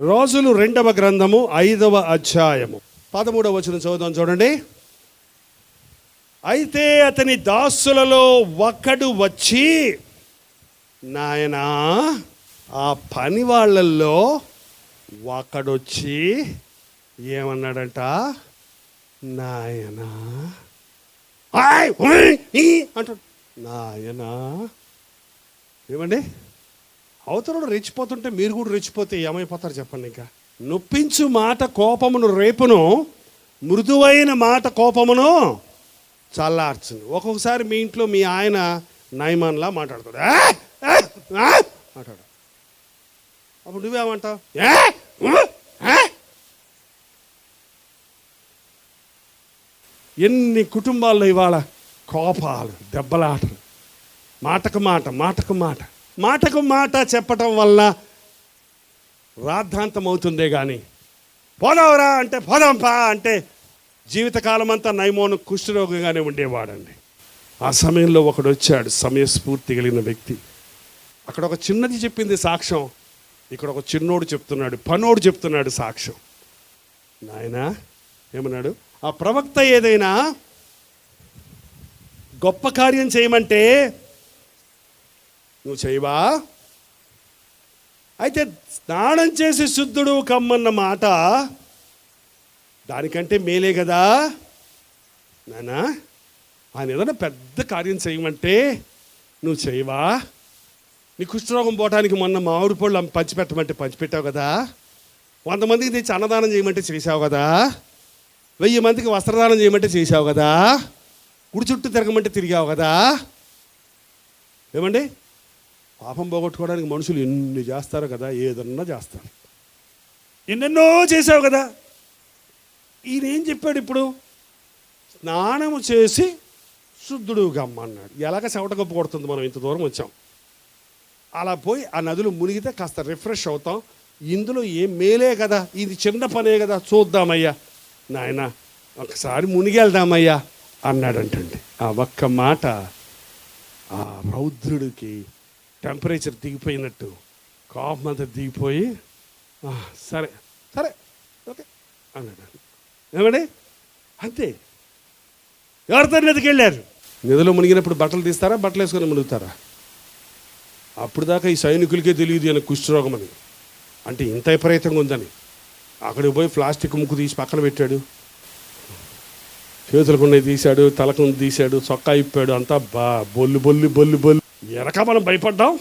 రోజులు రెండవ గ్రంథము ఐదవ అధ్యాయము. పదమూడవ వచనం చదువుదాం చూడండి. అయితే అతని దాసులలో ఒకడు వచ్చి నాయనా ఆ పని వాళ్ళల్లో ఒకడొచ్చి ఏమన్నాడంట? నాయనా. ఆయ్ అంటాడు. నాయనా. ఏమండి? అవతరుడు రెచ్చిపోతుంటే మీరు కూడా రెచ్చిపోతే ఏమైపోతారు చెప్పండి ఇంకా? నొప్పించు మాట కోపమును రేపును మృదువైన మాట కోపమును చల్లార్చును. ఒక్కొక్కసారి మీ ఇంట్లో మీ ఆయన నయమాన్లా మాట్లాడతాడు. మాట్లాడు. అప్పుడు నువ్వేమంటావు? ఎన్ని కుటుంబాల్లో ఇవాళ కోపాలు దెబ్బలాటలు. మాటకు మాట మాటకు మాట. మాటకు మాట చెప్పటం వల్ల రాద్ధాంతం అవుతుందే కానీ పోదావరా అంటే పోదాంపా అంటే జీవితకాలం అంతా నైమోను కుష్ఠరోగంగానే ఉండేవాడండి. ఆ సమయంలో ఒకడు వచ్చాడు సమయస్ఫూర్తి కలిగిన వ్యక్తి. అక్కడ ఒక చిన్నది చెప్పింది సాక్ష్యం. ఇక్కడ ఒక చిన్నోడు చెప్తున్నాడు పనోడు చెప్తున్నాడు సాక్ష్యం. నాయనా ఏమన్నాడు? ఆ ప్రవక్త ఏదైనా గొప్ప కార్యం చేయమంటే నువ్వు చేయవా? అయితే స్నానం చేసి శుద్ధుడు కమ్మన్న మాట దానికంటే మేలే కదా? నానా ఆయన ఏదైనా పెద్ద కార్యం చేయమంటే నువ్వు చేయవా? నీ కుష్ఠరోగం పోవటానికి మొన్న మామిడి పళ్ళు పంచిపెట్టమంటే పంచిపెట్టావు కదా? వంద మందికి తెచ్చి అన్నదానం చేయమంటే చేసావు కదా? వెయ్యి మందికి వస్త్రదానం చేయమంటే చేసావు కదా? గుడి చుట్టూ తిరగమంటే తిరిగావు కదా? ఏమండి? పాపం పోగొట్టుకోవడానికి మనుషులు ఎన్ని చేస్తారో కదా ఏదన్నా చేస్తారు. ఎన్నెన్నో చేసావు కదా. ఈయన ఏం చెప్పాడు ఇప్పుడు? స్నానము చేసి శుద్ధుడు గమ్మన్నాడు. ఎలాగ చెవట గొప్ప కొడుతుంది మనం ఇంత దూరం వచ్చాం. అలా పోయి ఆ నదులు మునిగితే కాస్త రిఫ్రెష్ అవుతాం. ఇందులో ఏం మేలే కదా ఇది చిన్న పనే కదా చూద్దామయ్యా. నాయన ఒకసారి మునిగెళ్దామయ్యా అన్నాడంటండి. ఆ ఒక్క మాట ఆ రౌద్రుడికి టెంపరేచర్ దిగిపోయినట్టు కాఫ్ అంతా దిగిపోయి సరే సరే ఓకే అన్నాడు. ఏమండి? అంతే. ఎవరితో నదికి వెళ్ళారు? నిధులో మునిగినప్పుడు బట్టలు తీస్తారా? బట్టలు వేసుకొని మునుగుతారా? అప్పుడు దాకా ఈ సైనికులకే తెలియదు అని కుష్ఠరోగం అని. అంటే ఇంత విపరీతంగా ఉందని. అక్కడికి పోయి ప్లాస్టిక్ ముక్కు తీసి పక్కన పెట్టాడు. చేతులకు ఉన్నవి తీశాడు తలకు తీశాడు చొక్కా ఇప్పాడు అంతా బా బొల్లు బొల్లు బొల్లు బొల్లు. ఎనక మనం భయపడ్డాం.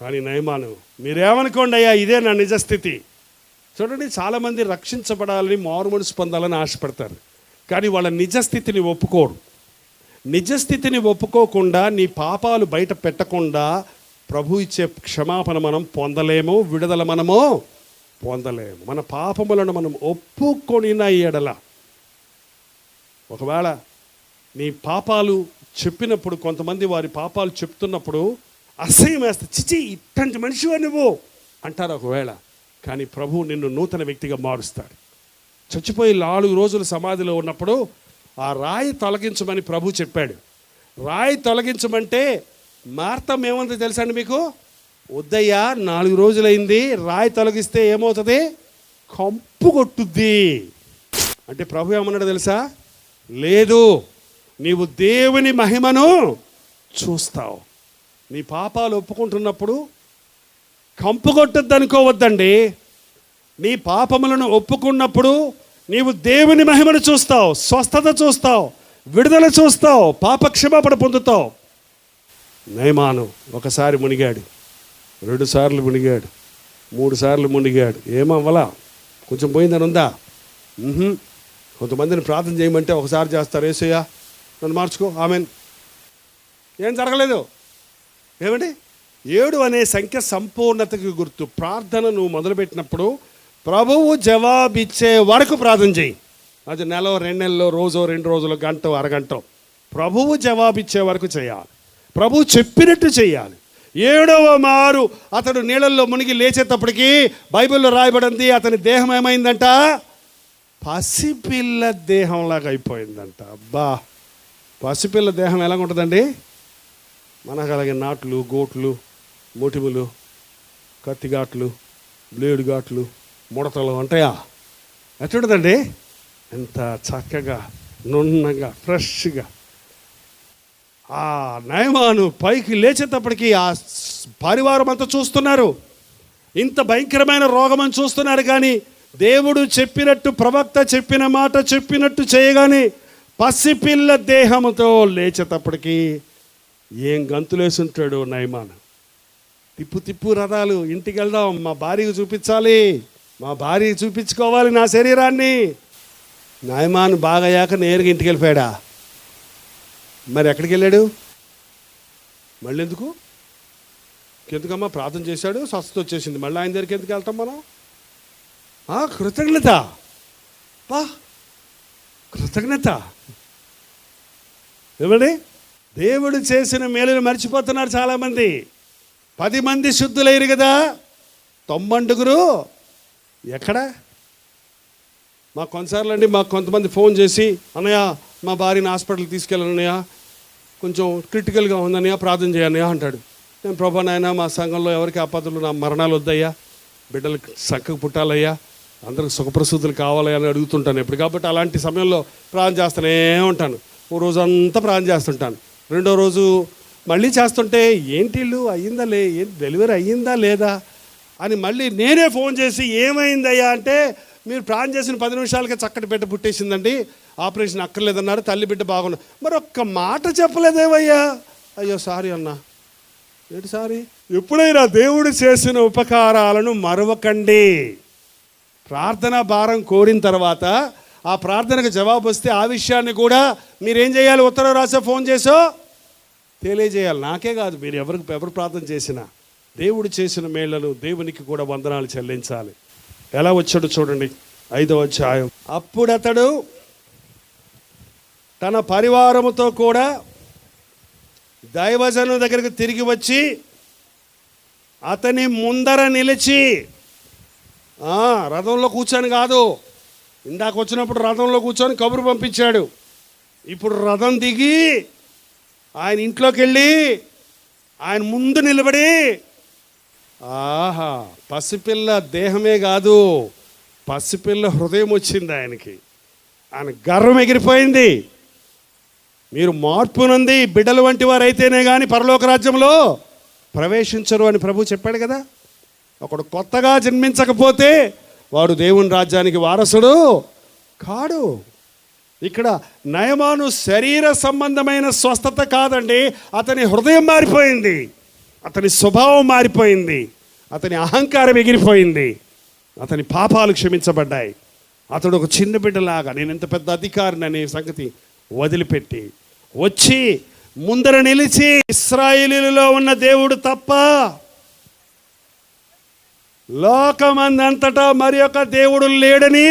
కానీ నయమాను మీరేమనుకోండి అయ్యా ఇదే నా నిజ స్థితి చూడండి చాలామంది రక్షించబడాలని మారు మనసు పొందాలని ఆశపడతారు. కానీ వాళ్ళ నిజ స్థితిని ఒప్పుకోరు. నిజ స్థితిని ఒప్పుకోకుండా నీ పాపాలు బయట పెట్టకుండా ప్రభు ఇచ్చే క్షమాపణ మనం పొందలేము విడుదల మనము పొందలేము. మన పాపములను మనం ఒప్పుకొనిన ఎడల. ఒకవేళ నీ పాపాలు చెప్పినప్పుడు కొంతమంది వారి పాపాలు చెప్తున్నప్పుడు అసహ్యం వేస్తా చిచి ఇట్టంటి మనిషివా నువ్వు? అంటారు ఒకవేళ. కానీ ప్రభు నిన్ను నూతన వ్యక్తిగా మారుస్తాడు. చచ్చిపోయి నాలుగు రోజులు సమాధిలో ఉన్నప్పుడు ఆ రాయి తొలగించమని ప్రభు చెప్పాడు. రాయి తొలగించమంటే మార్తం ఏముంది తెలుసా అండి మీకు? వద్దయ్యా నాలుగు రోజులైంది రాయి తొలగిస్తే ఏమవుతుంది? కంపు కొట్టుద్ది. అంటే ప్రభు ఏమన్నాడు తెలుసా? లేదు నీవు దేవుని మహిమను చూస్తావు. నీ పాపాలు ఒప్పుకుంటున్నప్పుడు కంపు కొట్టద్దు అనుకోవద్దండి నీ పాపములను ఒప్పుకున్నప్పుడు నీవు దేవుని మహిమను చూస్తావు స్వస్థత చూస్తావు విడుదల చూస్తావు పాపక్షమాపణ పొందుతావు. నయమాను ఒకసారి మునిగాడు రెండు సార్లు మునిగాడు మూడు సార్లు మునిగాడు. ఏమవ్వలా? కొంచెం పోయిందని ఉందా కొంతమందిని ప్రార్థన చేయమంటే ఒకసారి చేస్తారు ఏసయ్యా. నన్ను మార్చుకో. ఆమెన్. ఏం జరగలేదు? ఏమండి? ఏడు అనే సంఖ్య సంపూర్ణతకి గుర్తు. ప్రార్థన నువ్వు మొదలుపెట్టినప్పుడు ప్రభువు జవాబిచ్చే వరకు ప్రార్థన చేయి. అది నెల రెండు నెలలో రోజో రెండు రోజులు గంట అరగంట. ప్రభువు జవాబిచ్చే వరకు చేయాలి. ప్రభువు చెప్పినట్టు చేయాలి. ఏడవ మారు అతడు నీళ్ళల్లో మునిగి లేచేటప్పటికి బైబిల్లో రాయబడింది అతని దేహం ఏమైందంట? పసిపిల్ల దేహంలాగా అయిపోయిందంట. అబ్బా! పసిపిల్ల దేహం ఎలా ఉంటుందండి మనకు అలాగే నాట్లు గోట్లు మొటిములు కత్తిఘాట్లు బ్లేడు ఘాట్లు ముడతలు ఉంటాయా? ఎట్లుంటుందండి? ఎంత చక్కగా నున్నగా ఫ్రెష్గా. ఆ నయమాను పైకి లేచేటప్పటికి ఆ పరివారం అంతా చూస్తున్నారు. ఇంత భయంకరమైన రోగం అని చూస్తున్నారు కానీ దేవుడు చెప్పినట్టు ప్రవక్త చెప్పిన మాట చెప్పినట్టు చేయగానే పసిపిల్ల దేహంతో లేచేటప్పటికి ఏం గంతులేసుంటాడు నయమాన్? తిప్పు తిప్పు రథాలు ఇంటికి వెళ్దాం మా భార్యకు చూపించాలి. మా భార్యకు చూపించుకోవాలి నా శరీరాన్ని. నయమాన్ బాగయ్యాక నేరుగా ఇంటికి వెళ్ళిపోయాడా మరి ఎక్కడికి వెళ్ళాడు మళ్ళీ ఎందుకు ఎందుకమ్మా ప్రార్థన చేశాడు స్వస్థత వచ్చేసింది. మళ్ళీ ఆయన దగ్గరికి ఎందుకు వెళ్తాం మనం? ఆ, కృతజ్ఞత. పా. కృతజ్ఞత. ఏమండి దేవుడు చేసిన మేలును మర్చిపోతున్నారు చాలామంది. పది మంది శుద్ధులైరు కదా? తొమ్మండుగురు. ఎక్కడ? మాకు కొన్నిసార్లు అండి మాకు కొంతమంది ఫోన్ చేసి అన్నయ్య మా భార్యని హాస్పిటల్కి తీసుకెళ్ళనన్నయ్య కొంచెం క్రిటికల్గా ఉందన్నయ్య ప్రార్థన చేయన్నయ్య అంటాడు. నేను ప్రభా నాయన మా సంఘంలో ఎవరికి ఆపదలు నా మరణాలు వద్దయ్యా. బిడ్డలకు చక్కగా పుట్టాలయ్యా. అందరికి సుఖప్రసూతులు కావాలి అని అడుగుతుంటాను ఎప్పుడు. కాబట్టి అలాంటి సమయంలో ప్రాణం చేస్తూనే ఉంటాను. ఓ రోజంతా ప్రాణం చేస్తుంటాను. రెండో రోజు మళ్ళీ చేస్తుంటే ఏంటి ఇల్లు? అయ్యిందా లే? ఏం డెలివరీ అయ్యిందా లేదా? అని మళ్ళీ నేనే ఫోన్ చేసి ఏమైందయ్యా? అంటే మీరు ప్రాణం చేసిన పది నిమిషాలకే చక్కటి బిడ్డ పుట్టేసిందండి. ఆపరేషన్ అక్కర్లేదన్నారు. తల్లి బిడ్డ బాగున్నా మరి ఒక్క మాట చెప్పలేదేవయ్యా అయ్యో సారీ అన్నా. ఏంటి సారీ? ఎప్పుడైనా దేవుడు చేసిన ఉపకారాలను మరవకండి. ప్రార్థన భారం కోరిన తర్వాత ఆ ప్రార్థనకు జవాబు వస్తే ఆ విషయాన్ని కూడా మీరేం చేయాలి? ఉత్తరం రాసే ఫోన్ చేసో? తెలియజేయాలి. నాకే కాదు. మీరు ఎవరికి ఎవరు ప్రార్థన చేసినా దేవుడు చేసిన మేళ్ళను దేవునికి కూడా వందనాలు చెల్లించాలి. ఎలా వచ్చాడు చూడండి. ఐదవ అధ్యాయం. అప్పుడు అతడు తన పరివారముతో కూడా దైవజను దగ్గరికి తిరిగి వచ్చి అతని ముందర నిలిచి రథంలో కూర్చొని కాదు. ఇందాక వచ్చినప్పుడు రథంలో కూర్చొని కబురు పంపించాడు. ఇప్పుడు రథం దిగి ఆయన ఇంట్లోకి వెళ్ళి ఆయన ముందు నిలబడి ఆహా పసిపిల్ల దేహమే కాదు పసిపిల్ల హృదయం వచ్చింది ఆయనకి. ఆయన గర్వం ఎగిరిపోయింది. మీరు మార్పు నుండి బిడ్డలు వంటి వారు అయితేనే కానీ పరలోక రాజ్యంలో ప్రవేశించరు అని ప్రభు చెప్పాడు కదా. ఒకడు కొత్తగా జన్మించకపోతే వాడు దేవుని రాజ్యానికి వారసుడు కాడు. ఇక్కడ నయమాను శరీర సంబంధమైన స్వస్థత కాదండి. అతని హృదయం మారిపోయింది. అతని స్వభావం మారిపోయింది. అతని అహంకారం ఎగిరిపోయింది. అతని పాపాలు క్షమించబడ్డాయి. అతడు ఒక చిన్న బిడ్డలాగా నేను ఇంత పెద్ద అధికారిని అనే సంగతి వదిలిపెట్టి వచ్చి ముందర నిలిచి ఇస్రాయిలీలో ఉన్న దేవుడు తప్ప లోకమందంతటా మరి యొక్క దేవుడు లేడని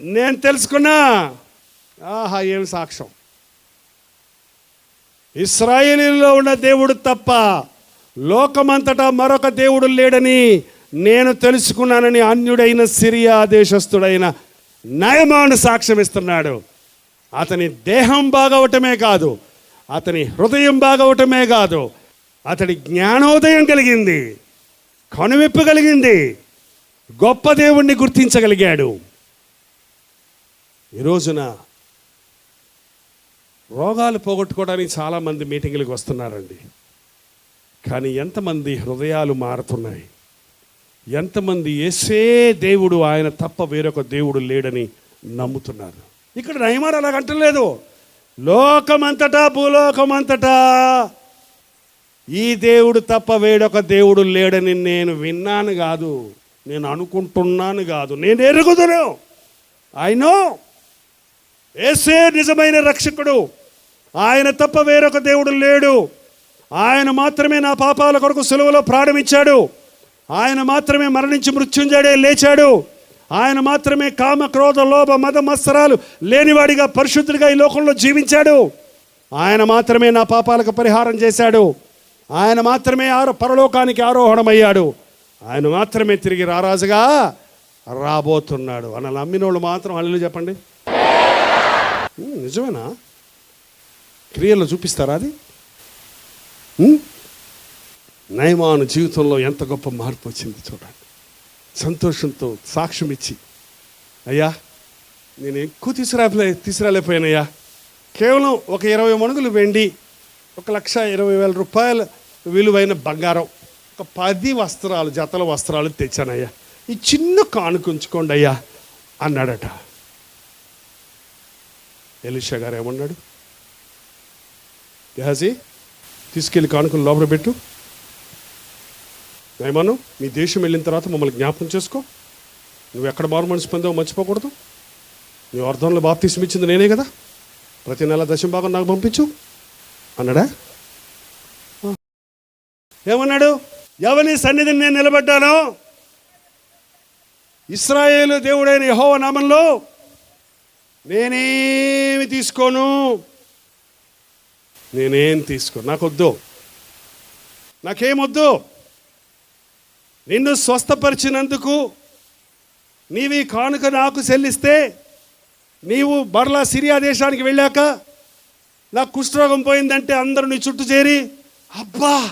నేను తెలుసుకున్నా. ఆహా ఏం సాక్ష్యం? ఇస్రాయేలీలో ఉన్న దేవుడు తప్ప లోకమంతటా మరొక దేవుడు లేడని నేను తెలుసుకున్నానని అన్యుడైన సిరియా దేశస్థుడైన నయమాను సాక్ష్యం ఇస్తున్నాడు అతని దేహం బాగవటమే కాదు అతని హృదయం బాగవటమే కాదు అతడి జ్ఞానోదయం కలిగింది. కనువిప్పు కలిగింది. గొప్ప దేవుణ్ణి గుర్తించగలిగాడు. ఈ రోజున రోగాలు పోగొట్టుకోవడానికి చాలామంది మీటింగులకు వస్తున్నారండి. కానీ ఎంతమంది హృదయాలు మారుతున్నాయి. ఎంతమంది ఏసే దేవుడు ఆయన తప్ప వేరొక దేవుడు లేడని నమ్ముతున్నారు. ఇక్కడ నయమారు అలాగంటలేదు లోకమంతటా భూలోకమంతటా ఈ దేవుడు తప్ప వేడొక దేవుడు లేడని నేను విన్నాను కాదు. నేను అనుకుంటున్నాను కాదు. నేను ఎరుగుదును. అయినో ఏసే నిజమైన రక్షకుడు. ఆయన తప్ప వేరొక దేవుడు లేడు. ఆయన మాత్రమే నా పాపాల కొరకు సులువలో ప్రారంభించాడు. ఆయన మాత్రమే మరణించి మృత్యుంజడే లేచాడు. ఆయన మాత్రమే కామ క్రోధ లోభ మద మత్సరాలు లేనివాడిగా పరిశుద్ధుడిగా ఈ లోకంలో జీవించాడు. ఆయన మాత్రమే నా పాపాలకు పరిహారం చేశాడు. ఆయన మాత్రమే ఆరో పరలోకానికి ఆరోహణమయ్యాడు. ఆయన మాత్రమే తిరిగి రారాజుగా రాబోతున్నాడు. అని నమ్మినోళ్ళు మాత్రం అల్లు చెప్పండి. నిజమేనా? క్రియలు చూపిస్తారా అది? నయమాను జీవితంలో ఎంత గొప్ప మార్పు వచ్చింది చూడండి. సంతోషంతో సాక్ష్యం ఇచ్చి అయ్యా నేను ఎక్కువ తీసుకురాలే తీసుకురాలేకపోయానయ్యా. కేవలం ఒక ఇరవై మణుగులు వెండి ఒక లక్ష ఇరవై వేల రూపాయల విలువైన బంగారం ఒక పది వస్త్రాలు జతల వస్త్రాలు తెచ్చానయ్యా. ఈ చిన్న కానుకుంచుకోండి అయ్యా అన్నాడట. ఎలిషా గారు ఏమన్నాడు? గెహాజీ తీసుకెళ్ళి కానుకలు లోపల పెట్టు. నయమాను మీ దేశం వెళ్ళిన తర్వాత మమ్మల్ని జ్ఞాపకం చేసుకో. నువ్వు ఎక్కడ మారు మనసు పొందావు మర్చిపోకూడదు. నీ అర్థంలో బాప్తీసం ఇచ్చింది నేనే కదా. ప్రతి నెల దశం భాగం నాకు పంపించు. అన్నాడా? ఏమన్నాడు? ఎవరి సన్నిధిని నేను నిలబడ్డాను? ఇస్రాయేలు దేవుడైన యహోవ నామంలో నేనేమి తీసుకోను? నేనేం తీసుకో నాకొద్దు. నాకేమొద్దు? నిన్ను స్వస్థపరిచినందుకు నీవి కానుక నాకు చెల్లిస్తే నీవు బర్లా సిరియా దేశానికి వెళ్ళాక నా కుష్ఠరోగం పోయిందంటే అందరూ నీ చుట్టూ చేరి అబ్బా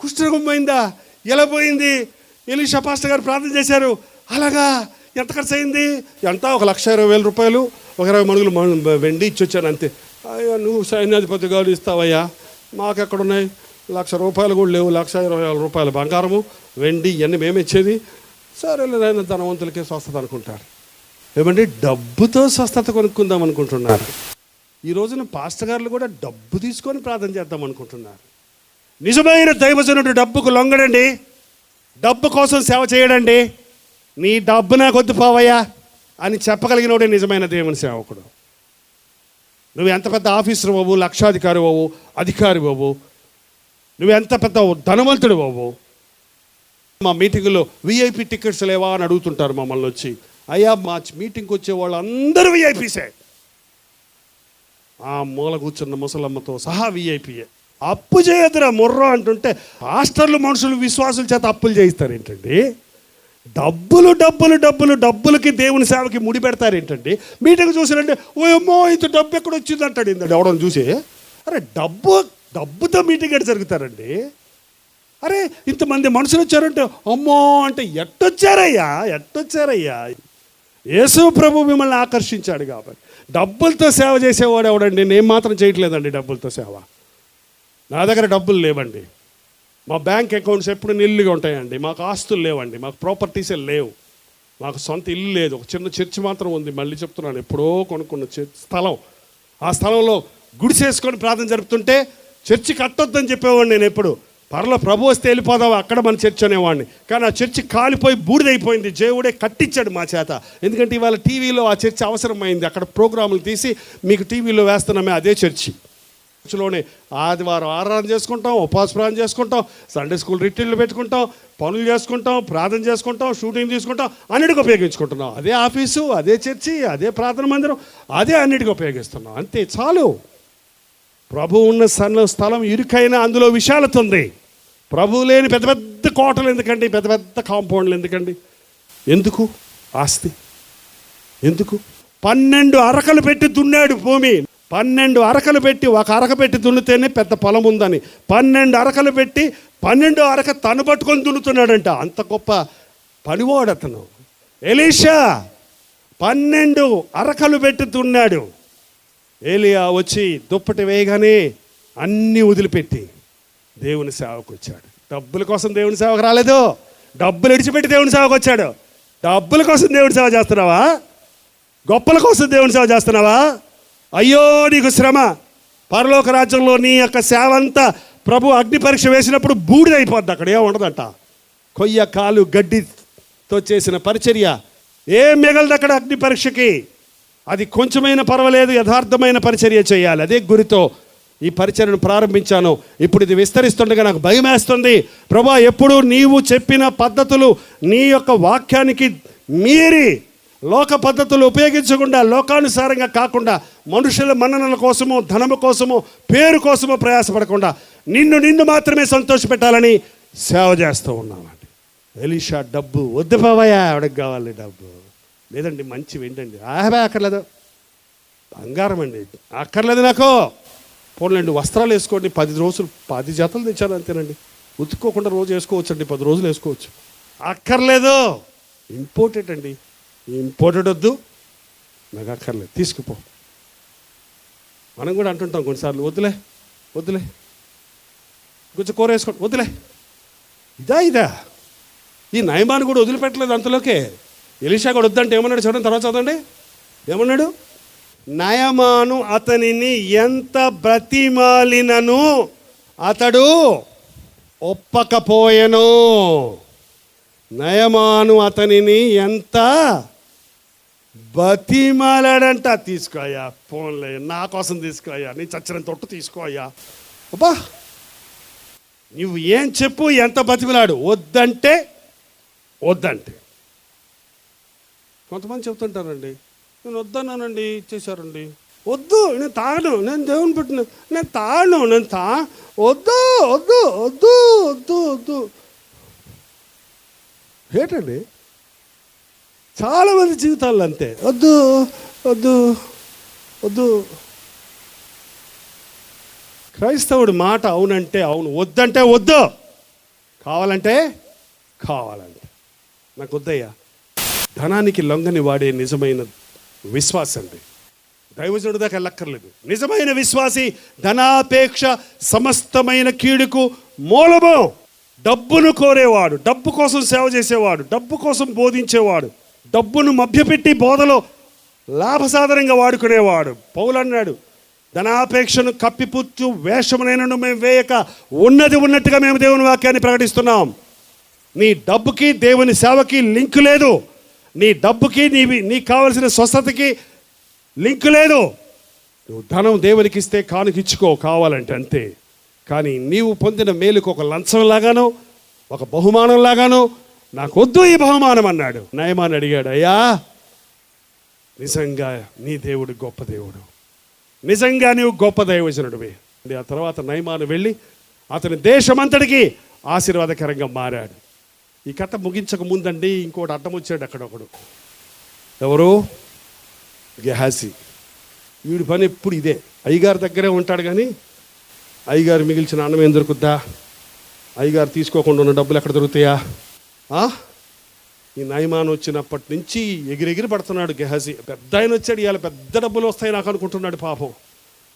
కుష్ఠరోగం పోయిందా? ఎలా పోయింది? ఎలీషా పాస్టర్ గారు ప్రార్థన చేశారు. అలాగా ఎంత ఖర్చు అయింది? ఎంత? ఒక లక్ష ఇరవై వేల రూపాయలు. ఒక ఇరవై మనుగులు వెండి ఇచ్చి వచ్చాను అంతే. అయ్యా నువ్వు సైన్యాధిపతి గారు ఇస్తావయ్యా. మాకు ఎక్కడున్నాయి లక్ష రూపాయలు కూడా లేవు. లక్ష ఇరవై వేల రూపాయలు బంగారము వెండి ఇవన్నీ మేము ఇచ్చేది. సరేలే ధనవంతులకే స్వస్థత అనుకుంటారు. ఏమంటే డబ్బుతో స్వస్థత కొనుక్కుందాం అనుకుంటున్నారు. ఈ రోజున పాస్టర్ గారులు కూడా డబ్బు తీసుకొని ప్రార్థన చేద్దాం అనుకుంటున్నారు. నిజమైన దైవజనుడు డబ్బుకు లొంగడండి. డబ్బు కోసం సేవ చేయడండి. నీ డబ్బు నాకు వద్దుపోవయ్యా అని చెప్పగలిగినోడే నిజమైన దేవుని సేవకుడు. నువ్వు ఎంత పెద్ద ఆఫీసర్ బాబు లక్షాధికారి బాబు అధికారి బాబు నువ్వు ఎంత పెద్ద ధనవంతుడు బాబు మా మీటింగ్లో విఐపి టికెట్స్ లేవా అని అడుగుతుంటారు మమ్మల్ని వచ్చి. అయ్యా మా మీటింగ్కి వచ్చే వాళ్ళు అందరూ విఐపీసే ఆ మూల కూర్చున్న ముసలమ్మతో సహా విఐపీఏ అప్పు చేయదురా ముర్ర అంటుంటే హాస్టర్లు మనుషులు విశ్వాసుల చేత అప్పులు చేయిస్తారు ఏంటండి డబ్బులు డబ్బులు డబ్బులు డబ్బులకి దేవుని సేవకి ముడి పెడతారు ఏంటండి మీటింగ్ చూసారంటే ఓ అమ్మో ఇంత డబ్బు ఎక్కడ వచ్చింది అంటాడు ఇంత ఎవడని చూసి అరే డబ్బు డబ్బుతో మీటింగ్ ఎక్కడ జరుగుతారండి? అరే ఇంతమంది మనుషులు వచ్చారంటే అమ్మో అంటే ఎట్టొచ్చారయ్యా ఎట్టొచ్చారయ్యా? యేసు ప్రభు మిమ్మల్ని ఆకర్షించాడు కాబట్టి. డబ్బులతో సేవ చేసేవాడు ఎవడండి? నేను మాత్రం చేయట్లేదండి డబ్బులతో సేవ. నా దగ్గర డబ్బులు లేవండి. మా బ్యాంక్ అకౌంట్స్ ఎప్పుడు నిల్లుగా ఉంటాయండి. మాకు ఆస్తులు లేవండి. మాకు ప్రాపర్టీసే లేవు. మాకు సొంత ఇల్లు లేదు. ఒక చిన్న చర్చి మాత్రం ఉంది. మళ్ళీ చెప్తున్నాను. ఎప్పుడో కొనుక్కున్న స్థలం. ఆ స్థలంలో గుడిసేసుకొని ప్రార్థన జరుపుతుంటే చర్చి కట్టొద్దని చెప్పేవాడు నేను ఎప్పుడు. పర్లో ప్రభు వస్తే వెళ్ళిపోదాం అక్కడ మన చర్చ్ అనేవాడిని. కానీ ఆ చర్చి కాలిపోయి బూడిదైపోయింది. దేవుడే కట్టించాడు మా చేత. ఎందుకంటే ఇవాళ టీవీలో ఆ చర్చ్ అవసరమైంది. అక్కడ ప్రోగ్రాములు తీసి మీకు టీవీలో వేస్తున్నామే అదే చర్చి. చర్చిలోనే ఆదివారం ఆరాధన చేసుకుంటాం ఉపవాస ప్రార్థన చేసుకుంటాం సండే స్కూల్ రిట్రీట్లు పెట్టుకుంటాం పనులు చేసుకుంటాం ప్రార్థన చేసుకుంటాం షూటింగ్ తీసుకుంటాం అన్నిటికీ ఉపయోగించుకుంటున్నాం. అదే ఆఫీసు అదే చర్చి అదే ప్రార్థన మందిరం అదే అన్నిటికీ ఉపయోగిస్తున్నాం. అంతే చాలు. ప్రభు ఉన్న సన్న స్థలం ఇరుకైనా అందులో విశాలత ఉంది ప్రభు లేని పెద్ద పెద్ద కోటలు ఎందుకండి? పెద్ద పెద్ద కాంపౌండ్లు ఎందుకండి? ఎందుకు? ఆస్తి. ఎందుకు? పన్నెండు అరకలు పెట్టి దున్నాడు భూమి. పన్నెండు అరకలు పెట్టి ఒక అరక పెట్టి దున్నితేనే పెద్ద పొలం ఉందని. పన్నెండు అరకలు పెట్టి పన్నెండు అరక తను పట్టుకొని దున్నుతున్నాడంట. అంత గొప్ప పనివాడు అతను ఎలీషా పన్నెండు అరకలు పెట్టి దున్నాడు. ఏలియా వచ్చి దుప్పటి వేయగానే అన్నీ వదిలిపెట్టి దేవుని సేవకు వచ్చాడు డబ్బుల కోసం దేవుని సేవకు రాలేదు? డబ్బులు విడిచిపెట్టి దేవుని సేవకు వచ్చాడు డబ్బుల కోసం దేవుని సేవ చేస్తున్నావా? గొప్పల కోసం దేవుని సేవ చేస్తున్నావా? అయ్యో నీకు శ్రమ. పరలోక రాజ్యంలో నీ యొక్క సేవ అంతా ప్రభు అగ్ని పరీక్ష వేసినప్పుడు బూడిదైపోద్ది అక్కడ. ఏం ఉండదంట. కొయ్య కాలు గడ్డితో చేసిన పరిచర్య. ఏం మిగలదు అక్కడ అగ్ని పరీక్షకి. అది కొంచెమైన పర్వాలేదు యథార్థమైన పరిచర్య చేయాలి. అదే గురితో ఈ పరిచర్ను ప్రారంభించాను. ఇప్పుడు ఇది విస్తరిస్తుండగా నాకు భయం వేస్తుంది ప్రభా ఎప్పుడు నీవు చెప్పిన పద్ధతులు నీ యొక్క వాక్యానికి మీరి లోక పద్ధతులు ఉపయోగించకుండా లోకానుసారంగా కాకుండా మనుషుల మన్ననల కోసము ధనము కోసము పేరు కోసము ప్రయాసపడకుండా నిన్ను నిన్ను మాత్రమే సంతోషపెట్టాలని సేవ చేస్తూ ఉన్నామండి. ఎలీషా డబ్బు వద్దు బావయ్యా ఆవిడకి కావాలి డబ్బు. లేదండి మంచివి ఏంటండి? ఆహబే అక్కర్లేదు. బంగారం అండి. అక్కర్లేదు నాకు. పోన్లేండి వస్త్రాలు వేసుకోండి. పది రోజులు పది జతలు తెచ్చాను అంతేనండి. ఉతుక్కోకుండా రోజు వేసుకోవచ్చు అండి పది రోజులు వేసుకోవచ్చు. అక్కర్లేదు. ఇంపోర్టెడ్ అండి. ఇంపోర్టెడ్ వద్దు. నాకు అక్కర్లేదు. తీసుకుపో. మనం కూడా అంటుంటాం కొన్నిసార్లు వద్దులే వద్దులే. కొంచెం కూర వేసుకోండి వద్దులే. ఇదా ఇదా. ఈ నయమాన్ని కూడా వదిలిపెట్టలేదు అంతలోకే. ఎలిషా కూడా వద్దంటే ఏమన్నాడు చూడండి తర్వాత చదవండి. ఏమన్నాడు? నయమాను అతనిని ఎంత బ్రతిమాలినను అతడు ఒప్పకపోయెను. నయమాను అతనిని ఎంత బతిమాలాడంట తీసుకోయ్యా ఫోన్లే నా కోసం తీసుకోయా నీ చచ్చిన తొట్టు తీసుకోయ్యా. అబ్బా నువ్వు ఏం చెప్పు ఎంత బతిమలాడు వద్దంటే వద్దంటే. కొంతమంది చెప్తుంటారండి నేను వద్దన్నానండి ఇచ్చేసారండి వద్దు నేను తాగను నేను దేవుని పెట్టిన నేను తాగను నేను తా వద్దు వద్దు వద్దు వద్దు వద్దు. ఏంటండి? చాలామంది జీవితాలు అంతే. వద్దు వద్దు వద్దు. క్రైస్తవుడి మాట అవునంటే అవును వద్దంటే వద్దు. కావాలంటే కావాలంటే. నాకు వద్దయ్యా. ధనానికి లొంగని వాడే నిజమైన విశ్వాసం అండి. దైవజనుడి దాకా వెళ్ళక్కర్లేదు. నిజమైన విశ్వాసి ధనాపేక్ష సమస్తమైన కీడుకు మూలము. డబ్బును కోరేవాడు డబ్బు కోసం సేవ చేసేవాడు డబ్బు కోసం బోధించేవాడు డబ్బును మభ్యపెట్టి బోధలో లాభసాధనంగా వాడుకునేవాడు. పౌలు అన్నాడు ధనాపేక్షను కప్పిపుచ్చు వేషమునైనను మేము వేయక ఉన్నది ఉన్నట్టుగా మేము దేవుని వాక్యాన్ని ప్రకటిస్తున్నాం. నీ డబ్బుకి దేవుని సేవకి లింక్ లేదు. నీ డబ్బుకి నీ నీకు కావలసిన స్వస్థతకి లింక్ లేదు. నువ్వు ధనం దేవునికి ఇస్తే కానుక ఇచ్చుకో కావాలంటే అంతే. కానీ నీవు పొందిన మేలుకు ఒక లంచం లాగాను ఒక బహుమానం లాగాను నాకు వద్దు ఈ బహుమానం అన్నాడు. నయమాన్ అడిగాడు అయ్యా నిజంగా నీ దేవుడు గొప్ప దేవుడు. నిజంగా నీవు గొప్ప దైవజనుడివి. ఆ తర్వాత నయమాను వెళ్ళి అతని దేశమంతటికి ఆశీర్వాదకరంగా మారాడు. ఈ కథ ముగించక ముందండి ఇంకోటి అడ్డం వచ్చాడు అక్కడ ఒకడు ఎవరు? గెహాసి. వీడి పని ఎప్పుడు ఇదే. అయ్యగారి దగ్గరే ఉంటాడు కానీ అయ్యగారు మిగిల్చిన అన్నం ఏం దొరుకుద్దా? అయ్యగారు తీసుకోకుండా ఉన్న డబ్బులు ఎక్కడ దొరుకుతాయా? ఆ? ఈ నయమాన్ వచ్చినప్పటి నుంచి ఎగిరెగిరి పడుతున్నాడు గెహాసి. పెద్ద ఆయన వచ్చాడు ఇవాళ పెద్ద డబ్బులు వస్తాయి నాకు అనుకుంటున్నాడు పాపం.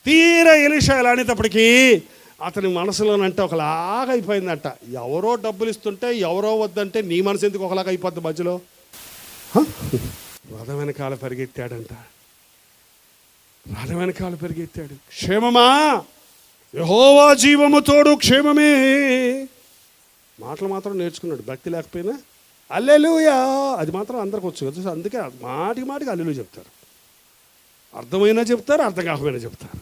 తీరా ఎలిషా ఇలా అనేటప్పటికీ అతని మనసులోనంటే ఒకలాగా అయిపోయిందంట. ఎవరో డబ్బులు ఇస్తుంటే ఎవరో వద్దంటే నీ మనసు ఎందుకు ఒకలాగా అయిపోద్ది మధ్యలో? రథ వెనకాల పరిగెత్తాడంట. రథ వెనకాల పరిగెత్తాడు. క్షేమమా? యహోవా జీవము తోడు క్షేమమే. మాటలు మాత్రం నేర్చుకున్నాడు. భక్తి లేకపోయినా అల్లెలుయా! అది మాత్రం అందరికి వచ్చు కదా. అందుకే మాటికి మాటికి అల్లెలు చెప్తారు. అర్థమైనా చెప్తారు అర్థం కాకపోయినా చెప్తారు.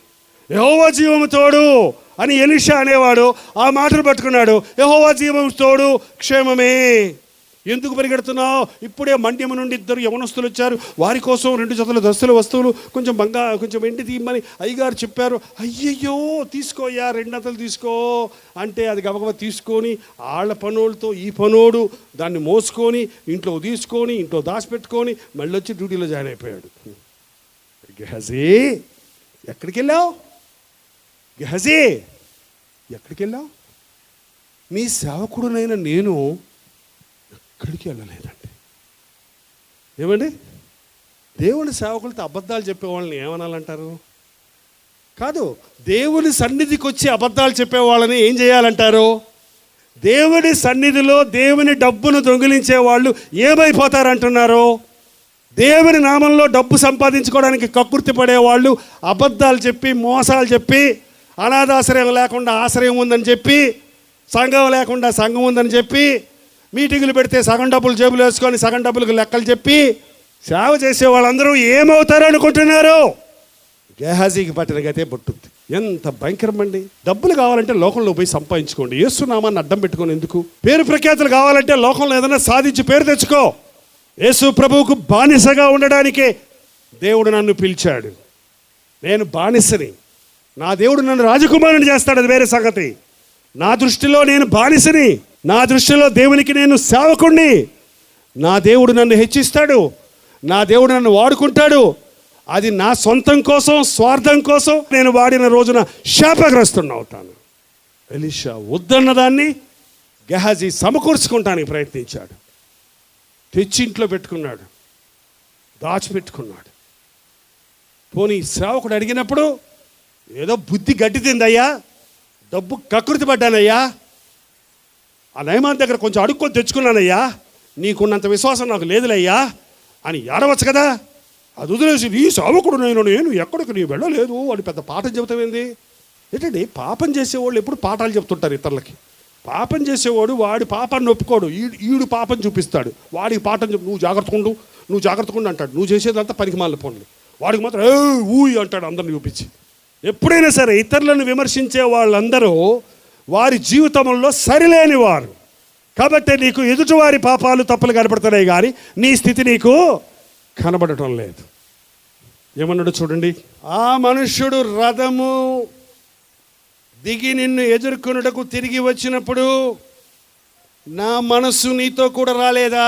యహోవా జీవము తోడు అని ఎలిషా అనేవాడు ఆ మాటలు పట్టుకున్నాడు. యహోవా జీవం తోడు క్షేమమే. ఎందుకు పరిగెడుతున్నావు? ఇప్పుడే మండ్యము నుండి ఇద్దరు యవనస్తులు వచ్చారు. వారి కోసం రెండు జతల దస్తుల వస్తువులు కొంచెం బంగా కొంచెం వెండి తీయమని అయ్యగారు చెప్పారు. అయ్యయ్యో తీసుకోయ్యా రెండు జతలు తీసుకో అంటే అది గబగబా తీసుకొని వాళ్ళ పనోళ్ళతో ఈ పనోడు దాన్ని మోసుకొని ఇంట్లో తీసుకొని ఇంట్లో దాచిపెట్టుకొని మళ్ళీ వచ్చి డ్యూటీలో జాయిన్ అయిపోయాడు. గజీ ఎక్కడికి వెళ్ళావు గెహజీ ఎక్కడికి వెళ్ళావు మీ సేవకుడునైన నేను ఎక్కడికి వెళ్ళలేదండి. ఏమండి? దేవుని సేవకులతో అబద్ధాలు చెప్పేవాళ్ళని ఏమనాలంటారు? కాదు దేవుని సన్నిధికి వచ్చి అబద్ధాలు చెప్పేవాళ్ళని ఏం చేయాలంటారు? దేవుని సన్నిధిలో దేవుని డబ్బును దొంగిలించే వాళ్ళు ఏమైపోతారంటున్నారు? దేవుని నామంలో డబ్బు సంపాదించుకోవడానికి కక్కుర్తి పడేవాళ్ళు అబద్ధాలు చెప్పి మోసాలు చెప్పి అనాథాశ్రయం లేకుండా ఆశ్రయం ఉందని చెప్పి సంఘం లేకుండా సంఘం ఉందని చెప్పి మీటింగులు పెడితే సగం డబ్బులు జేబులు వేసుకొని సగం డబ్బులకు లెక్కలు చెప్పి సేవ చేసే వాళ్ళందరూ ఏమవుతారు అనుకుంటున్నారు? గేహాజీకి పట్టిన గతే పుట్టుద్ది ఎంత భయంకరం అండి. డబ్బులు కావాలంటే లోకంలో పోయి సంపాదించుకోండి. ఏసునామాన్ని అడ్డం పెట్టుకొని ఎందుకు? పేరు ప్రఖ్యాతులు కావాలంటే లోకంలో ఏదైనా సాధించి పేరు తెచ్చుకో. యేసు ప్రభువుకు బానిసగా ఉండడానికే దేవుడు నన్ను పిలిచాడు. నేను బానిసని. నా దేవుడు నన్ను రాజకుమారుని చేస్తాడు అది వేరే సంగతి. నా దృష్టిలో నేను బానిసని నా దృష్టిలో దేవునికి నేను సేవకుణ్ణి. నా దేవుడు నన్ను హెచ్చిస్తాడు నా దేవుడు నన్ను వాడుకుంటాడు. అది నా సొంతం కోసం స్వార్థం కోసం నేను వాడిన రోజున శాపగ్రస్తున్న అవుతాను. ఎలిషా వద్దన్నదాన్ని గెహాజీ సమకూర్చుకుంటానికి ప్రయత్నించాడు. తెచ్చి ఇంట్లో పెట్టుకున్నాడు. దాచిపెట్టుకున్నాడు. పోనీ సేవకుడు అడిగినప్పుడు ఏదో బుద్ధి గడ్డి డబ్బు కకృతి పడ్డానయ్యా. ఆ నయమాన్ దగ్గర కొంచెం అడుక్కొని తెచ్చుకున్నానయ్యా. నీకున్నంత విశ్వాసం నాకు లేదులయ్యా. అని ఏడవచ్చు కదా. అది వదిలేసి నీ సావకుడు నేను నేను ఎక్కడికి నీ వెళ్ళలేదు. వాడు పెద్ద పాఠం చెబుతావేంది? ఏంటండి పాపం చేసేవాళ్ళు ఎప్పుడు పాఠాలు చెప్తుంటారు ఇతరులకి? పాపం చేసేవాడు వాడి పాపాన్ని ఒప్పుకోడు. ఈడు ఈడు పాపం చూపిస్తాడు. వాడికి పాఠం చెప్పు నువ్వు జాగ్రత్త ఉండు నువ్వు జాగ్రత్తగా ఉండు అంటాడు. నువ్వు చేసేదంతా పనికి మాలిపోండి వాడికి మాత్రం ఏ ఊయి అంటాడు అందరిని చూపించి. ఎప్పుడైనా సరే ఇతరులను విమర్శించే వాళ్ళందరూ వారి జీవితంలో సరిలేని వారు. కాబట్టి నీకు ఎదుటివారి పాపాలు తప్పులు కనబడుతున్నాయి కానీ నీ స్థితి నీకు కనబడటం లేదు. ఏమన్నాడు చూడండి? ఆ మనుష్యుడు రథము దిగి నిన్ను ఎదుర్కొనుటకు తిరిగి వచ్చినప్పుడు నా మనస్సు నీతో కూడా రాలేదా?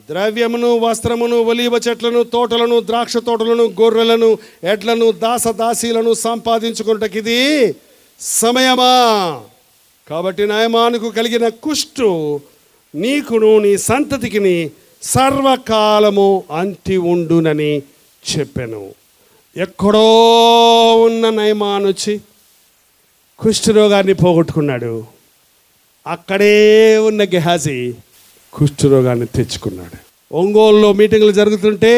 ద్రవ్యమును వస్త్రమును ఒలీవ చెట్లను తోటలను ద్రాక్ష తోటలను గొర్రెలను ఎడ్లను దాస దాసీలను సంపాదించుకున్నటకి ఇది సమయమా? కాబట్టి నయమానుకు కలిగిన కుష్టు నీకును నీ సంతతికిని సర్వకాలము అంటి ఉండునని చెప్పాను. ఎక్కడో ఉన్న నయమాను వచ్చి కుష్ఠరోగాన్ని పోగొట్టుకున్నాడు. అక్కడే ఉన్న గెహాజీ కుష్ఠరోగాన్ని తెచ్చుకున్నాడు. ఒంగోలులో మీటింగ్లు జరుగుతుంటే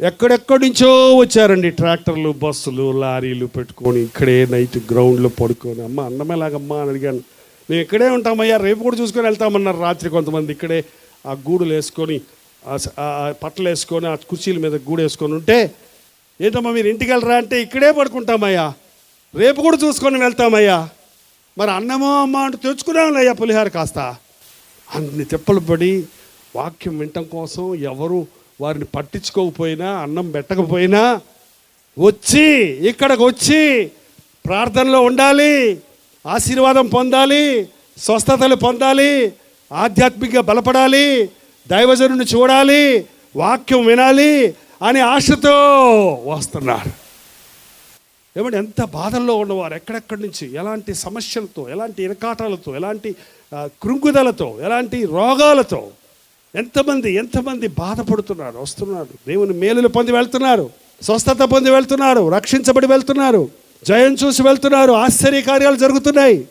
ఎక్కడెక్కడి నుంచో వచ్చారండి ట్రాక్టర్లు బస్సులు లారీలు పెట్టుకొని ఇక్కడే నైట్ గ్రౌండ్లో పడుకొని అమ్మ అన్నమేలాగమ్మా అని అడిగాను. మేము ఇక్కడే ఉంటామయ్యా రేపు కూడా చూసుకొని వెళ్తామన్నారు రాత్రి కొంతమంది ఇక్కడే ఆ గూడులు వేసుకొని ఆ పట్టలు వేసుకొని ఆ కుర్చీల మీద గూడు వేసుకొని ఉంటే ఏంటమ్మా మీరు ఇంటికి వెళ్ళరా? అంటే ఇక్కడే పడుకుంటామయ్యా రేపు కూడా చూసుకొని వెళ్తామయ్యా. మరి అన్నమో అమ్మ అంటూ తెచ్చుకున్నాంలయ్యా పులిహార కాస్త. అన్ని తిప్పలు పడి వాక్యం వినటం కోసం ఎవరు వారిని పట్టించుకోకపోయినా అన్నం పెట్టకపోయినా వచ్చి ఇక్కడికి వచ్చి ప్రార్థనలో ఉండాలి ఆశీర్వాదం పొందాలి స్వస్థతలు పొందాలి ఆధ్యాత్మికంగా బలపడాలి దైవజనుని చూడాలి వాక్యం వినాలి అనే ఆశతో వస్తున్నారు. ఏమంటే ఎంత బాధల్లో ఉన్నవారు ఎక్కడెక్కడి నుంచి? ఎలాంటి సమస్యలతో ఎలాంటి ఇరకాటాలతో ఎలాంటి కృంగుదలతో ఎలాంటి రోగాలతో ఎంతమంది ఎంతమంది బాధపడుతున్నారు వస్తున్నారు. దేవుని మేలులు పొంది వెళ్తున్నారు స్వస్థత పొంది వెళ్తున్నారు రక్షించబడి వెళ్తున్నారు జయం చూసి వెళ్తున్నారు ఆశ్చర్య కార్యాలు జరుగుతున్నాయి.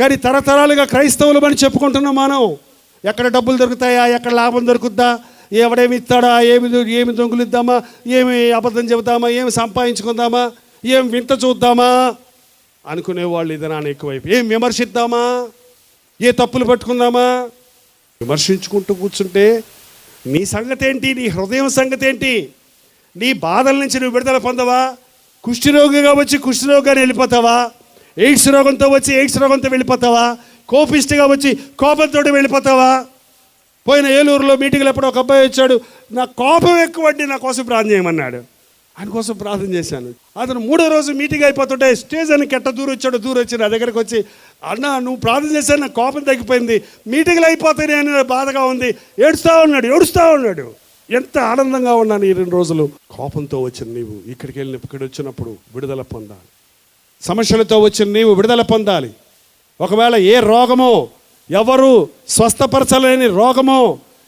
కానీ తరతరాలుగా క్రైస్తవులు అని చెప్పుకుంటున్నాం మనం. ఎక్కడ డబ్బులు దొరుకుతాయా? ఎక్కడ లాభం దొరుకుద్దా? ఎవడేమి ఇస్తాడా? ఏమి దొ- ఏమి దొంగులిద్దామా? ఏమి అబద్ధం చెబుతామా? ఏమి సంపాదించుకుందామా? ఏం వింత చూద్దామా? అనుకునే వాళ్ళు ఇదనాన్ని ఎక్కువైపు ఏం విమర్శిద్దామా? ఏ తప్పులు పట్టుకుందామా? విమర్శించుకుంటూ కూర్చుంటే నీ సంగతి ఏంటి నీ హృదయం సంగతి ఏంటి నీ బాధల నుంచి నువ్వు విడుదల పొందవా? కుష్ఠరోగిగా వచ్చి కుష్ఠరోగాన్ని వెళ్ళిపోతావా? ఎయిడ్స్ రోగంతో వచ్చి ఎయిడ్స్ రోగంతో వెళ్ళిపోతావా? కోపిస్ట్గా వచ్చి కోపంతో వెళ్ళిపోతావా? పోయిన ఏలూరులో మీటింగ్లో ఎప్పుడు ఒక అబ్బాయి వచ్చాడు నా కోపం ఎక్కువ నా కోసం ప్రాణం చేయమన్నాడు. ఆయన కోసం ప్రార్థన చేశాను. అతను మూడో రోజు మీటింగ్ అయిపోతుంటే స్టేజ్ అని కెట్ట దూరం వచ్చాడు దూరం వచ్చి నా దగ్గరకు వచ్చి అన్న నువ్వు ప్రార్థన చేశాను నా కోపం తగ్గిపోయింది. మీటింగ్లు అయిపోతాయి అని బాధగా ఉంది. ఏడుస్తూ ఉన్నాడు ఏడుస్తూ ఉన్నాడు. ఎంత ఆనందంగా ఉన్నాను ఈ రెండు రోజులు. కోపంతో వచ్చిన నీవు ఇక్కడికి వెళ్ళిన ఇక్కడ వచ్చినప్పుడు విడుదల పొందాలి. సమస్యలతో వచ్చిన నీవు విడుదల పొందాలి. ఒకవేళ ఏ రోగమో ఎవరు స్వస్థపరచలేని రోగమో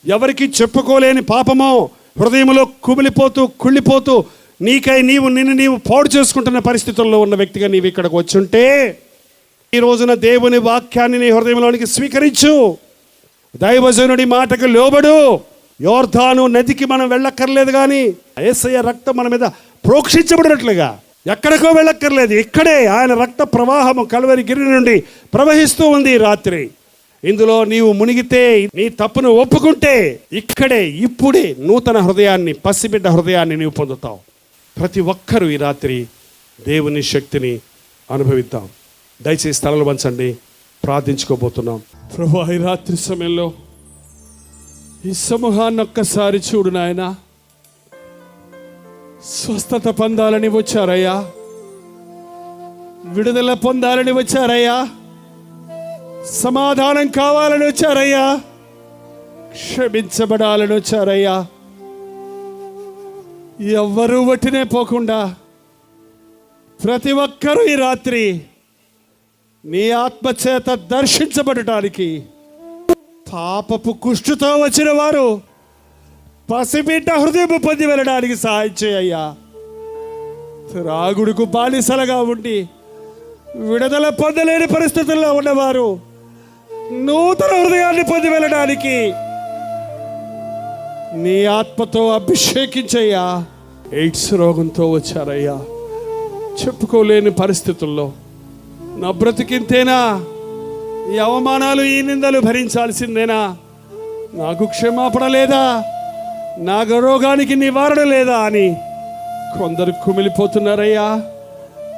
ఎవరికి చెప్పుకోలేని పాపమో హృదయంలో కుమిలిపోతూ కుళ్ళిపోతూ నీకై నీవు నిన్ను నీవు పాడు చేసుకుంటున్న పరిస్థితుల్లో ఉన్న వ్యక్తిగా నీవు ఇక్కడికి వచ్చుంటే ఈ రోజున దేవుని వాక్యాన్ని నీ హృదయంలోనికి స్వీకరించు. దైవజనుడి మాటకు లోబడు. యోర్ధాను నదికి మనం వెళ్ళక్కర్లేదు కానీ ఏసయ్య రక్తం మన మీద ప్రోక్షించబడినట్లుగా. ఎక్కడికో వెళ్ళక్కర్లేదు. ఇక్కడే ఆయన రక్త ప్రవాహము కలవరి గిరి నుండి ప్రవహిస్తూ ఉంది రాత్రి. ఇందులో నీవు మునిగితే నీ తప్పును ఒప్పుకుంటే ఇక్కడే ఇప్పుడే నూతన హృదయాన్ని పసిబిడ్డ హృదయాన్ని నీవు పొందుతావు. ప్రతి ఒక్కరూ ఈ రాత్రి దేవుని శక్తిని అనుభవిద్దాం. దయచేసి స్థలాలు పంచండి ప్రార్థించుకోబోతున్నాం. ప్రభు ఈ రాత్రి సమయంలో ఈ సమూహాన్ని ఒక్కసారి చూడు నాయన. స్వస్థత పొందాలని వచ్చారయ్యా. విడుదల పొందాలని వచ్చారయ్యా. సమాధానం కావాలని వచ్చారయ్యా. క్షమించబడాలని వచ్చారయ్యా. ఎవ్వరూ వట్టినే పోకుండా ప్రతి ఒక్కరూ ఈ రాత్రి నీ ఆత్మచేత దర్శించబడటానికి పాపపు కుష్టుతో వచ్చిన వారు పసిబిడ్డ హృదయం పొంది వెళ్ళడానికి సహాయం చేయయ్యా. రాగుడుకు బానిసలుగా ఉండి విడుదల పొందలేని పరిస్థితుల్లో ఉన్నవారు నూతన హృదయాన్ని పొంది వెళ్ళడానికి నీ ఆత్మతో అభిషేకించయ్యా. ఎయిడ్స్ రోగంతో వచ్చారయ్యా. చెప్పుకోలేని పరిస్థితుల్లో నా బ్రతికింతేనా? ఈ అవమానాలు ఈ నిందలు భరించాల్సిందేనా? నాకు క్షమాపణ లేదా? నాకు రోగానికి నివారణ లేదా అని కొందరు కుమిలిపోతున్నారయ్యా.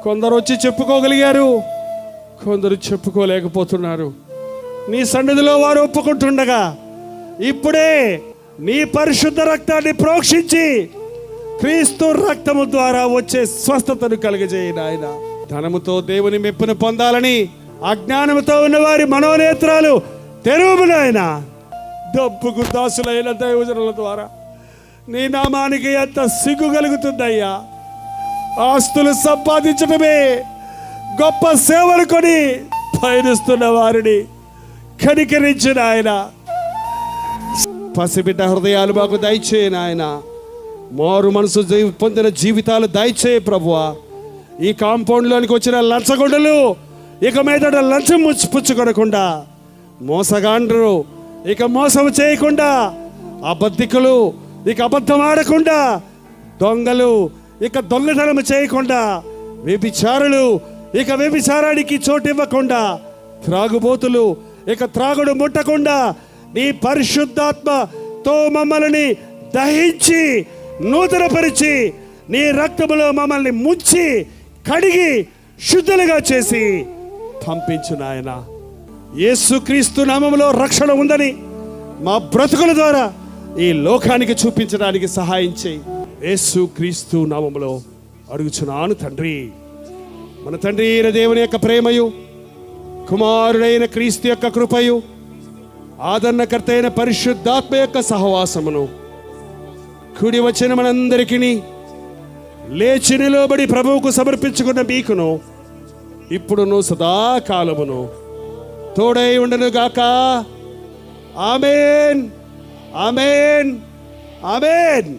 కొందరు వచ్చి చెప్పుకోగలిగారు. కొందరు చెప్పుకోలేకపోతున్నారు. నీ సన్నిధిలో వారు ఒప్పుకుంటుండగా ఇప్పుడే నీ పరిశుద్ధ రక్తాన్ని ప్రోక్షించి క్రీస్తు రక్తము ద్వారా వచ్చే స్వస్థతను కలుగజేయి నాయన. ధనముతో దేవుని మెప్పును పొందాలని అజ్ఞానముతో ఉన్న వారి మనోనేత్రాలు తెరువు నాయన. డబ్బుకు దాసులైన దైవజనుల ద్వారా నీ నామానికి ఎంత సిగ్గు కలుగుతుందయ్యా. ఆస్తులు సంపాదించడమే గొప్ప సేవలు కొని పయనిస్తున్న వారిని కనికరించిన ఆయన పసిబిడ్డ హృదయాలు మాకు దయచేయ నాయన. మారు మనసు పొందిన జీవితాలు దయచేయ ప్రభువా. ఈ కాంపౌండ్లోనికి వచ్చిన లంచగొండలు ఇక మీదట లంచం ముచ్చిపుచ్చుకొనకుండా మోసగాండ్రు ఇక మోసం చేయకుండా అబద్ధికులు ఇక అబద్ధం ఆడకుండా దొంగలు ఇక దొంగతనం చేయకుండా వ్యభిచారులు ఇక వ్యభిచారానికి చోటు ఇవ్వకుండా త్రాగుబోతులు ఇక త్రాగుడు ముట్టకుండా నీ పరిశుద్ధాత్మతో మమ్మల్ని దహించి నూతనపరిచి నీ రక్తములో మమ్మల్ని ముంచి కడిగి శుద్ధులుగా చేసి పంపించు నాయన. యేసుక్రీస్తు నామములో రక్షణ ఉందని మా బ్రతుకుల ద్వారా ఈ లోకానికి చూపించడానికి సహాయం చేయి. యేసు క్రీస్తు నామములో అడుగుచున్నాను తండ్రి. మన తండ్రి అయిన దేవుని యొక్క ప్రేమయు కుమారుడైన క్రీస్తు యొక్క కృపయు ఆదరణకర్త అయిన పరిశుద్ధాత్మ యొక్క సహవాసమును. కుడి వచ్చిన మనందరికీ లేచి నిలబడి ప్రభువుకు సమర్పించుకున్న మీకును ఇప్పుడును సదాకాలమును తోడై ఉండను గాక ఆమెన్. ఆమెన్. ఆమెన్.